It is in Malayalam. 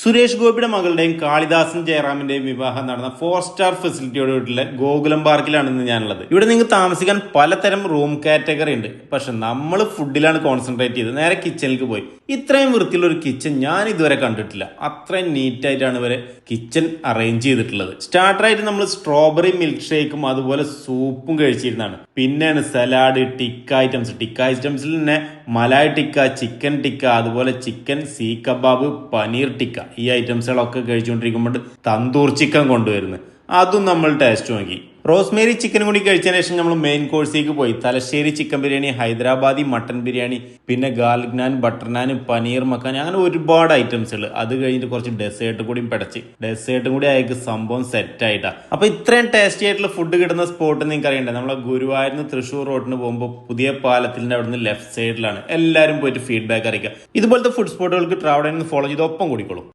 സുരേഷ് ഗോപിയുടെ മകളുടെയും കാളിദാസൻ ജയറാമിന്റെയും വിവാഹം നടന്ന ഫോർ സ്റ്റാർ ഫെസിലിറ്റിയോട് വീട്ടിലെ ഗോകുലം പാർക്കിലാണ് ഇന്ന് ഞാനുള്ളത്. ഇവിടെ നിങ്ങൾക്ക് താമസിക്കാൻ പലതരം റൂം കാറ്റഗറി ഉണ്ട്. പക്ഷെ നമ്മൾ ഫുഡിലാണ് കോൺസെൻട്രേറ്റ് ചെയ്തത്. നേരെ കിച്ചണിലേക്ക് പോയി. ഇത്രയും വൃത്തിയുള്ള ഒരു കിച്ചൺ ഞാൻ ഇതുവരെ കണ്ടിട്ടില്ല. അത്രയും നീറ്റായിട്ടാണ് ഇവരെ കിച്ചൺ അറേഞ്ച് ചെയ്തിട്ടുള്ളത്. സ്റ്റാർട്ടറായിട്ട് നമ്മൾ സ്ട്രോബെറി മിൽക്ക് ഷേക്കും അതുപോലെ സൂപ്പും കഴിച്ചിരുന്നതാണ്. പിന്നെയാണ് സലാഡ് ടിക്ക ഐറ്റംസ് ടിക്ക ഐറ്റംസിൽ തന്നെ മലായ് ടിക്ക ചിക്കൻ ടിക്ക അതുപോലെ ചിക്കൻ സീ കബാബ് പനീർ ടിക്ക ഈ ഐറ്റംസുകളൊക്കെ കഴിച്ചുകൊണ്ടിരിക്കുമ്പോൾ തന്തൂർ ചിക്കൻ കൊണ്ടുവരുന്നത് അതും നമ്മൾ ടേസ്റ്റ് നോക്കി. റോസ്മേരി ചിക്കൻ കൂടി കഴിച്ചതിന് ശേഷം നമ്മൾ മെയിൻ കോഴ്സിലേക്ക് പോയി. തലശ്ശേരി ചിക്കൻ ബിരിയാണി ഹൈദരാബാദി മട്ടൻ ബിരിയാണി പിന്നെ ഗാർലിക് നാൻ ബട്ടർ നാൻ പനീർ മക്കാൻ അങ്ങനെ ഒരുപാട് ഐറ്റംസുകൾ. അത് കഴിഞ്ഞിട്ട് കുറച്ച് ഡെസേർട്ട് കൂടിയും പിടച്ച്. ഡെസേർട്ടും കൂടി അയക്ക് സംഭവം സെറ്റ് ആയിട്ടാ. അപ്പൊ ഇത്രയും ടേസ്റ്റി ആയിട്ടുള്ള ഫുഡ് കിട്ടുന്ന സ്പോട്ട് നിങ്ങൾക്ക് അറിയണ്ടേ നമ്മളെ ഗുരുവായൂരിന്ന് തൃശ്ശൂർ റോഡിന് പോകുമ്പോൾ പുതിയ പാലത്തിന്റെ അവിടുന്ന് ലെഫ്റ്റ് സൈഡിലാണ് എല്ലാവരും പോയിട്ട് ഫീഡ്ബാക്ക് അറിയിക്കുക. ഇതുപോലത്തെ ഫുഡ് സ്പോട്ടുകൾക്ക് ട്രാവൽ ഫോളോ ചെയ്ത് ഒപ്പം കൂടിക്കോളും.